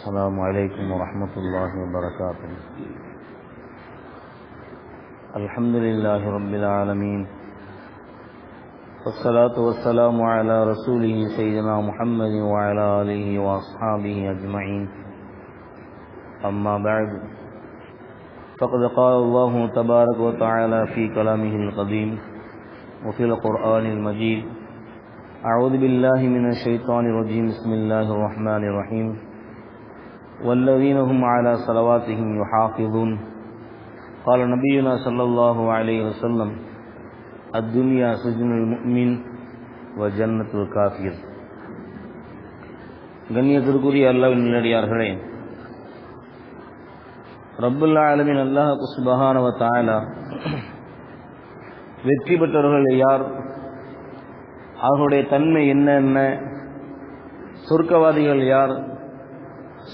السلام عليكم ورحمة الله وبركاته. الحمد لله رب العالمين. والصلاة والسلام على رسوله سيدنا محمد وعلى آله وأصحابه أجمعين. أما بعد فقد قال الله تبارك وتعالى في كلامه القديم وفي القرآن المجيد أعوذ بالله من الشيطان الرجيم. بسم الله الرحمن الرحيم. والذين هم على صلواتهم يحافظون قال نبينا صلى الله عليه وسلم الدنيا سجن المؤمن وجنة الكافر கண்ணியத்திற்குரிய அல்லாவின் நல்லடியார்களே ரப்புல்லா ஆலமின் அல்லாஹ் சுபஹானவ தாயலா வெற்றி பெற்றவர்கள் யார் அவர்களுடைய தன்மை என்ன என்ன சொர்க்கவாதிகள் யார்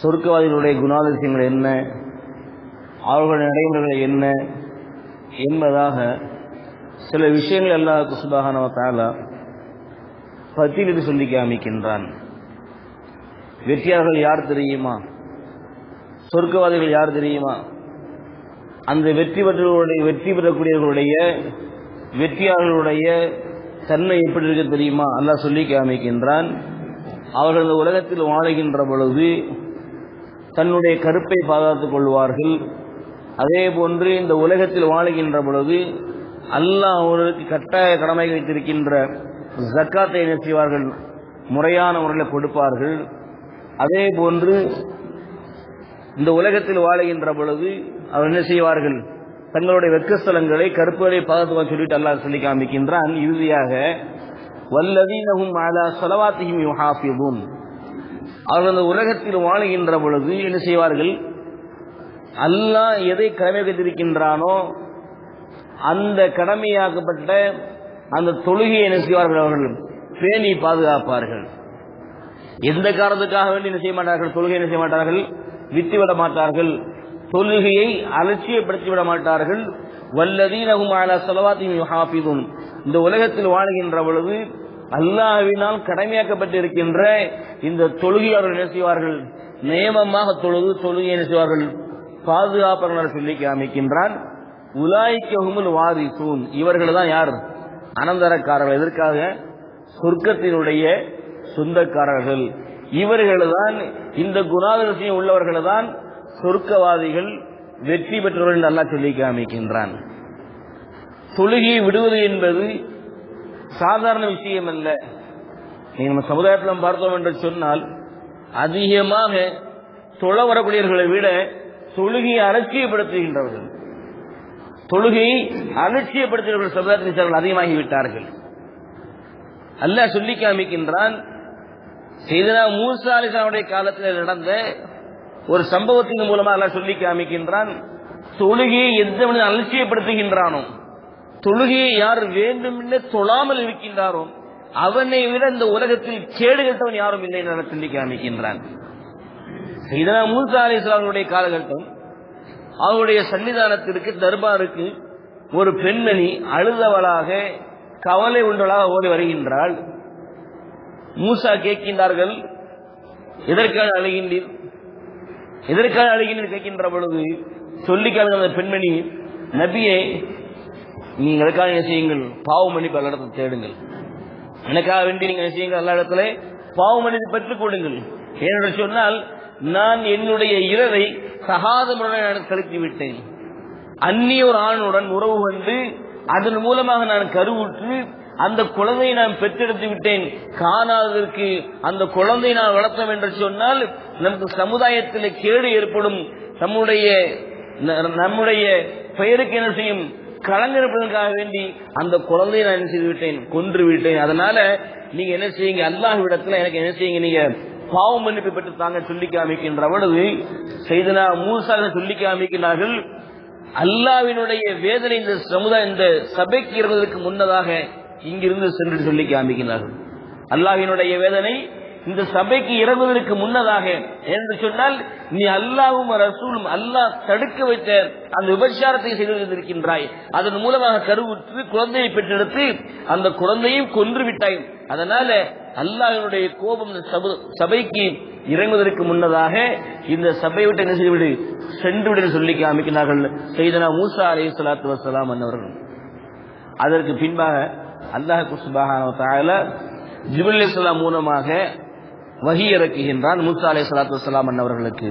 சொர்க்கவாதிகளுடைய குணாதிசயங்கள் என்ன? அவர்களுடைய நடைமுறைகள் என்ன? என்பதாக சில விஷயங்கள் அல்லாஹ் குசுபாகானவ தாலா பத்தியிலிட்டு சொல்லி காமிக்கின்றான். வெற்றியாளர்கள் யார் தெரியுமா? சொர்க்கவாதிகள் யார் தெரியுமா? அந்த வெற்றி பெற்றவர்களுடைய வெற்றி பெறக்கூடியவர்களுடைய வெற்றியாளர்களுடைய தன்மை எப்படி இருக்க தெரியுமா? அல்லா சொல்லி காமிக்கின்றான். அவர்கள் இந்த உலகத்தில் வாழுகின்ற பொழுது தன்னுடைய கருப்பை பாதுகாத்துக் கொள்வார்கள். அதே போன்று இந்த உலகத்தில் வாழுகின்ற பொழுது அல்லாஹ் அவர்களுக்கு கட்டாய கடமை வைத்திருக்கின்ற ஜக்காத்தை என்ன செய்வார்கள்? முறையான முறையில் கொடுப்பார்கள். அதே போன்று இந்த உலகத்தில் வாழுகின்ற பொழுது அவர் என்ன செய்வார்கள்? தங்களுடைய வெக்கஸ்தலங்களை கருப்புகளை பாதுகாத்து சொல்லிட்டு அல்லாஹ் சொல்லி காமிக்கின்றான் இறுதியாக வல்லதீனகும் அலா சொலவாத்தியும் யுஹாஃபிதும் அவர்கள் அந்த உலகத்தில் வாழுகின்ற பொழுது என்ன செய்வார்கள்? அல்லாஹ் எதை கடமை வைத்திருக்கின்றானோ அந்த கடமையாக்கப்பட்ட அந்த தொழுகையை என்ன செய்வார்கள் அவர்கள்? பேணி பாதுகாப்பார்கள். எந்த காரணத்துக்காக வேண்டி என்ன செய்ய மாட்டார்கள்? தொழுகை என்ன செய்ய மாட்டார்கள்? விட்டுவிட மாட்டார்கள். தொழுகையை அலட்சியப்படுத்தி விட மாட்டார்கள். வல்லதீனகும் அலா செலவாத்தையும் இந்த உலகத்தில் வாழுகின்ற பொழுது அல்லாவினால் கடமையாக்கப்பட்டிருக்கின்ற இந்த தொழுகையாளர்கள் என்ன செய்வார்கள்? நியமமாக தொழுது தொழுகை என்ன செய்வார்கள்? பாதுகாப்பாளர் சொல்லி காமிக்கின்றான். உலாய்க்ககுமுல் வாரிசூன். இவர்கள் தான் யார்? அனந்தரக்காரர்கள். எதற்காக? சொர்க்கத்தினுடைய சொந்தக்காரர்கள். இவர்கள் தான் இந்த குணாதிசயம் உள்ளவர்கள் தான் சொர்க்கவாதிகள் வெற்றி பெற்றவர்கள் நல்லா சொல்லி காமிக்கின்றான். தொழுகையை விடுவது என்பது சாதாரண விஷயம் அல்ல. நம்ம சமுதாயத்தில் பார்த்தோம் என்று சொன்னால் அதிகமாக தொழ வரக்கூடியவர்களை விட தொழுகையை அலட்சியப்படுத்துகின்றவர்கள் தொழுகையை அலட்சியப்படுத்துகிறவர்கள் சமுதாயத்தில் அதிகமாகி விட்டார்கள் அல்லாஹ் சொல்லி காமிக்கின்றான் செய்தனா மூசா அலிசாவுடைய காலத்தில் நடந்த ஒரு சம்பவத்தின் மூலமா அல்லாஹ் சொல்லி காமிக்கின்றான் தொழுகையை எந்த மனிதன் அலட்சியப்படுத்துகின்றானோ தொழுகையை யார் வேண்டும் என்று தொழாமல் இருக்கின்றாரோ அவனை விட இந்த உலகத்தில் கேடு கட்டவன் யாரும் இல்லை என்று சிந்திக்க காமிக்கின்றான் இதனால் மூசா அலி இஸ்லாமுடைய காலகட்டம் அவருடைய சன்னிதானத்திற்கு தர்பாருக்கு ஒரு பெண்மணி அழுதவளாக கவலை உண்டவளாக ஓடி வருகின்றாள். மூசா கேட்கின்றார்கள் எதற்காக அழுகின்றீர்? எதற்காக அழுகின்றீர்? கேட்கின்ற பொழுது சொல்லி அந்த பெண்மணி நபியை நீங்கள் என்ன செய்யுங்கள்? பாவ மன்னிப்பு எல்லா இடத்துல தேடுங்கள். எனக்காக வேண்டி நீங்கள் என்ன செய்யுங்கள்? எல்லா இடத்துல பாவ மன்னிப்பு பெற்றுக் கொள்ளுங்கள். ஏனென்று சொன்னால் நான் என்னுடைய இரவை சகாதமுடன் முறையில் விட்டேன் அந்நிய ஒரு ஆணுடன் உறவு கொண்டு அதன் மூலமாக நான் கருவுற்று அந்த குழந்தையை நான் பெற்றெடுத்து விட்டேன். காணாததற்கு அந்த குழந்தை நான் வளர்த்தோம் என்று சொன்னால் நமக்கு சமுதாயத்தில் கேடு ஏற்படும். நம்முடைய நம்முடைய பெயருக்கு என்ன செய்யும்? களங்கிருப்பதற்காக வேண்டி அந்த குழந்தையை நான் என்ன செய்து விட்டேன்? கொன்று விட்டேன். அதனால நீங்க என்ன செய்யுங்க? அல்லாஹ் விடத்துல எனக்கு என்ன செய்யுங்க? நீங்க பாவம் மன்னிப்பு பெற்று தாங்க சொல்லி காமிக்கின்ற பொழுது செய்தனா மூசாக சொல்லி காமிக்கிறார்கள்? அல்லாவினுடைய வேதனை இந்த சமுதாய இந்த சபைக்கு இருந்ததற்கு முன்னதாக இங்கிருந்து சென்று சொல்லி காமிக்கிறார்கள். அல்லாவினுடைய வேதனை இந்த சபைக்கு இறங்குவதற்கு முன்னதாக என்று சொன்னால் நீ அல்லாவும் ரசூலும் அல்லாஹ் தடுக்க வைத்த அந்த விபச்சாரத்தை செய்து இருக்கின்றாய் அதன் மூலமாக கருவுற்று குழந்தையை பெற்றெடுத்து அந்த குழந்தையும் கொன்று விட்டாய். அதனால அல்லாஹினுடைய கோபம் சப- சபைக்கு இறங்குவதற்கு முன்னதாக இந்த சபை விட்டு என்ன செய்துவிடு சென்று விடு சொல்லி காமிக்கிறார்கள். செய்தனா மூசா அலி சலாத்து வசலாம் அன்னவர்கள். அதற்கு பின்பாக அல்லாஹ் குசுபான ஜிபுல் இஸ்லாம் மூலமாக வகி இறக்குகின்றான் மூசா அலி சலாத்து வலாம் அன்னவர்களுக்கு.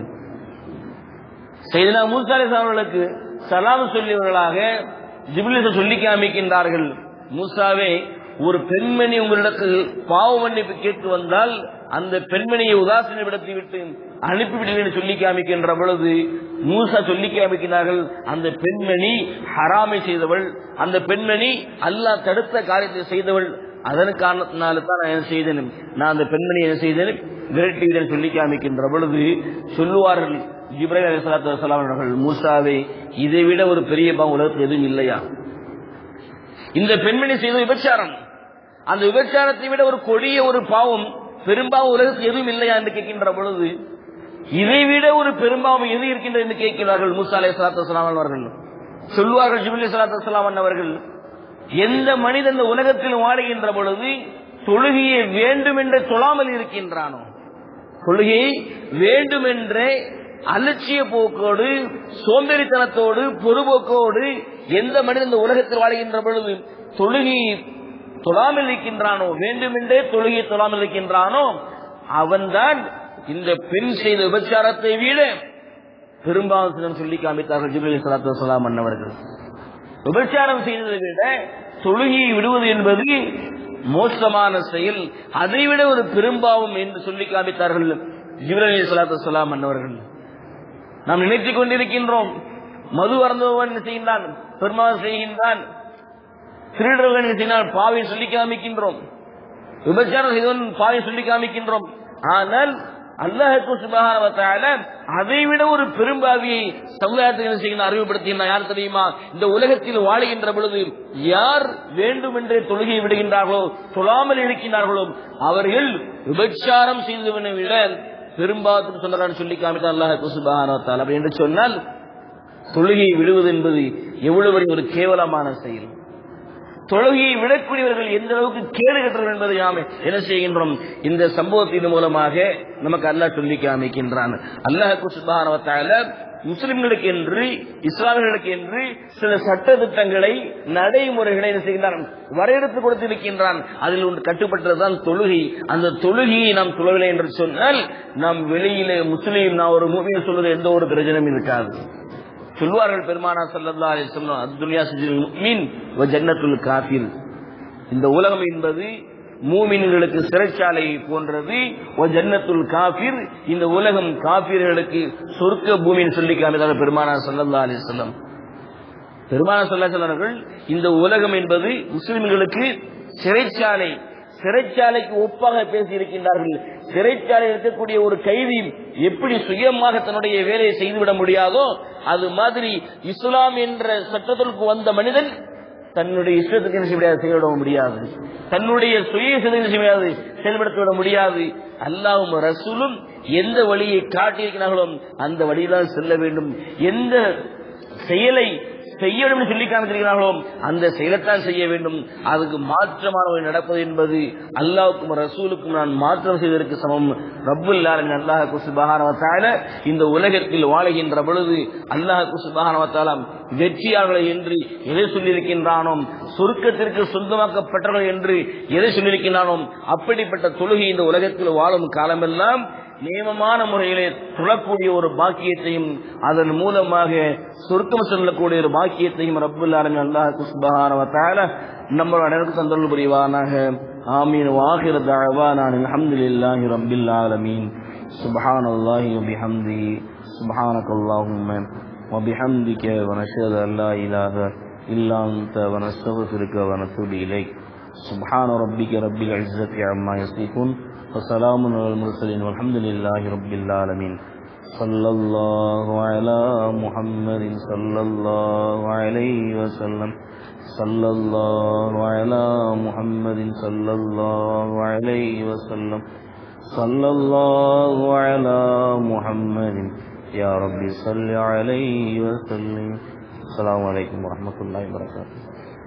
செய்தனா மூசா அலி அவர்களுக்கு சலாம் சொல்லியவர்களாக ஜிபுல் சொல்லி காமிக்கின்றார்கள். மூசாவே ஒரு பெண்மணி உங்களிடத்தில் பாவ மன்னிப்பு கேட்டு வந்தால் அந்த பெண்மணியை உதாசீனப்படுத்தி விட்டு அனுப்பிவிடுவேன் சொல்லி காமிக்கின்ற பொழுது மூசா சொல்லி காமிக்கிறார்கள் அந்த பெண்மணி ஹராமை செய்தவள் அந்த பெண்மணி அல்லாஹ் தடுத்த காரியத்தை செய்தவள் அதன் காரணத்தினால தான் நான் என்ன செய்தேன்? நான் அந்த பெண்மணி என்ன செய்தேன்? விரட்டிவிடன் சொல்லி காமிக்கின்ற பொழுது சொல்லுவார்கள் இப்ராஹிம் அலி சலாத்து வசலாம் அவர்கள் மூசாவே இதை விட ஒரு பெரிய பாவம் உலகத்தில் எதுவும் இல்லையா? இந்த பெண்மணி செய்த விபச்சாரம் அந்த விபச்சாரத்தை விட ஒரு கொடிய ஒரு பாவம் பெரும்பாவம் உலகத்தில் எதுவும் இல்லையா என்று கேட்கின்ற பொழுது இதை விட ஒரு பெரும்பாவம் எது இருக்கின்றது என்று கேட்கிறார்கள் மூசா அலை சலாத்து வலாம் அவர்கள். சொல்லுவார்கள் ஜிபுல்லி சலாத்து வலாம் அவர்கள் எந்த மனிதன் இந்த உலகத்தில் வாடுகின்ற பொழுது தொழுகையை வேண்டுமென்றே சொல்லாமல் இருக்கின்றானோ? தொழுகையை வேண்டுமென்றே அலட்சிய போக்கோடு சோம்பேறித்தனத்தோடு பொறுபோக்கோடு எந்த மனிதன் இந்த உலகத்தில் வாழ்கின்ற பொழுது தொழுகை தொழாமல் இருக்கின்றானோ வேண்டுமென்றே தொழுகையை தொழாமல் இருக்கின்றானோ அவன்தான் இந்த பெண் செய்த விபச்சாரத்தை விட பெரும்பாலும் சொல்லி காமித்தார்கள் ஜிபுலி சலாத்து வலாம் அன்னவர்கள். விபச்சாரம் செய்ததை விட தொழுகையை விடுவது என்பது மோசமான செயல். அதைவிட ஒரு பெரும்பாவம் என்று சொல்லி காமித்தார்கள் ஜிப்ரலி சலாத்து சலாம் அன்னவர்கள். நாம் நினைத்துக் கொண்டிருக்கின்றோம். மது அறந்தவன் செய்கின்றான்? பெருமா செய்கின்றான். திருடர்கள் செய்தால் பாவை சொல்லி காமிக்கின்றோம். விபச்சாரம் செய்தவன் பாவை சொல்லி காமிக்கின்றோம். ஆனால் அல்லாஹு சுபகான அதை விட ஒரு பெரும்பாவியை சமுதாயத்தில் செய்யணும் அறிவுப்படுத்தினார் யார் தெரியுமா? இந்த உலகத்தில் வாழுகின்ற பொழுது யார் வேண்டுமென்றே தொழுகை விடுகின்றார்களோ சொல்லாமல் இருக்கின்றார்களோ அவர்கள் விபச்சாரம் செய்தவனை விட பெரும்பாலும் சொன்னார் சொல்லி காமித்தான் அல்லாஹு சுபகான அப்படி என்று சொன்னால் தொழுகை விடுவது என்பது எவ்வளவு ஒரு கேவலமான செயல். தொழுகையை விடக்கூடியவர்கள் எந்த அளவுக்கு கேடு கட்டுறது என்பதை நாம் என்ன செய்கின்றோம்? இந்த சம்பவத்தின் மூலமாக நமக்கு அல்லாஹ் சொல்லி காமிக்கின்றான். அல்லாஹு சுபானவத்தால முஸ்லிம்களுக்கு என்று இஸ்லாமியர்களுக்கு என்று சில சட்ட திட்டங்களை நடைமுறைகளை செய்கின்றான்? வரையறுத்து கொடுத்திருக்கின்றான். அதில் ஒன்று கட்டுப்பட்டதுதான் தொழுகை. அந்த தொழுகையை நாம் தொழவில்லை என்று சொன்னால் நாம் வெளியிலே முஸ்லீம் நான் ஒரு மூவியை சொல்வது எந்த ஒரு பிரச்சனையும் இருக்காது. சொல்வார்கள் பெருமானா சல்லல்லா அலி சொல்லும் அத்துனியா சிஜில் மீன் ஜன்னத்துல் இந்த உலகம் என்பது மூமின்களுக்கு சிறைச்சாலை போன்றது ஓ ஜன்னத்துல் காஃபிர். இந்த உலகம் காஃபிர்களுக்கு சொர்க்க பூமின்னு சொல்லி காமித்தார் பெருமானா சல்லல்லா அலி சொல்லம் பெருமானா சல்லா இந்த உலகம் என்பது முஸ்லிம்களுக்கு சிறைச்சாலை சிறைச்சாலைக்கு ஒப்பாக பேசியிருக்கின்றார்கள். சிறைச்சாலை இருக்கக்கூடிய ஒரு கைதி எப்படி சுயமாக தன்னுடைய வேலையை செய்துவிட முடியாதோ அது மாதிரி இஸ்லாம் என்ற சட்டத்திற்கு வந்த மனிதன் தன்னுடைய இஷ்டத்துக்கு என்ன செய்ய முடியாது? செயல்பட முடியாது. தன்னுடைய சுய செய்யாது செயல்படுத்திவிட முடியாது. அல்லாவும் ரசூலும் எந்த வழியை காட்டியிருக்கிறார்களோ அந்த வழியில்தான் செல்ல வேண்டும். எந்த செயலை செய்ய வேண்டும் சொல்லி காமித்திருக்கிறார்களோ அந்த செயலைத்தான் செய்ய வேண்டும். அதுக்கு மாற்றமான நடப்பது என்பது அல்லாவுக்கும் ரசூலுக்கும் நான் மாற்றம் செய்வதற்கு சமம். ரப்புல் அல்லாஹ் குசுபகானவத்தால இந்த உலகத்தில் வாழுகின்ற பொழுது அல்லாஹ் குசுபகானவத்தாலாம் வெற்றியாளர்களை என்று எதை சொல்லியிருக்கின்றானோ சுருக்கத்திற்கு சொந்தமாக்கப்பட்டவர்கள் என்று எதை சொல்லியிருக்கின்றானோ அப்படிப்பட்ட தொழுகை இந்த உலகத்தில் வாழும் காலமெல்லாம் நியமமான முறையிலே துளக்கூடிய ஒரு பாக்கியத்தையும் அதன் மூலமாக சொர்க்கம் செல்லக்கூடிய ஒரு பாக்கியத்தையும் ரப்புல் ஆலமின் அல்லாஹ் குஸ்பஹானவத்தால நம்ம அனைவருக்கும் தந்தல் புரிவானாக ஆமீன் வாஹிர தஅவானான் அல்ஹம்துலில்லாஹி ரப்பில் ஆலமீன் சுப்ஹானல்லாஹி வபிஹம்திஹி சுப்ஹானக அல்லாஹும்ம وبحمدك ونشهد أن لا إله إلا أنت ونستغفرك ونتوب إليك سبحان ربك رب العزة عما يصفون وسلام على المرسلين والحمد لله رب العالمين. صلى الله على محمد صلى الله عليه وسلم. صلى الله على محمد صلى الله عليه وسلم. صلى الله على محمد. يا رب صل عليه وسلم. السلام عليكم ورحمة الله وبركاته.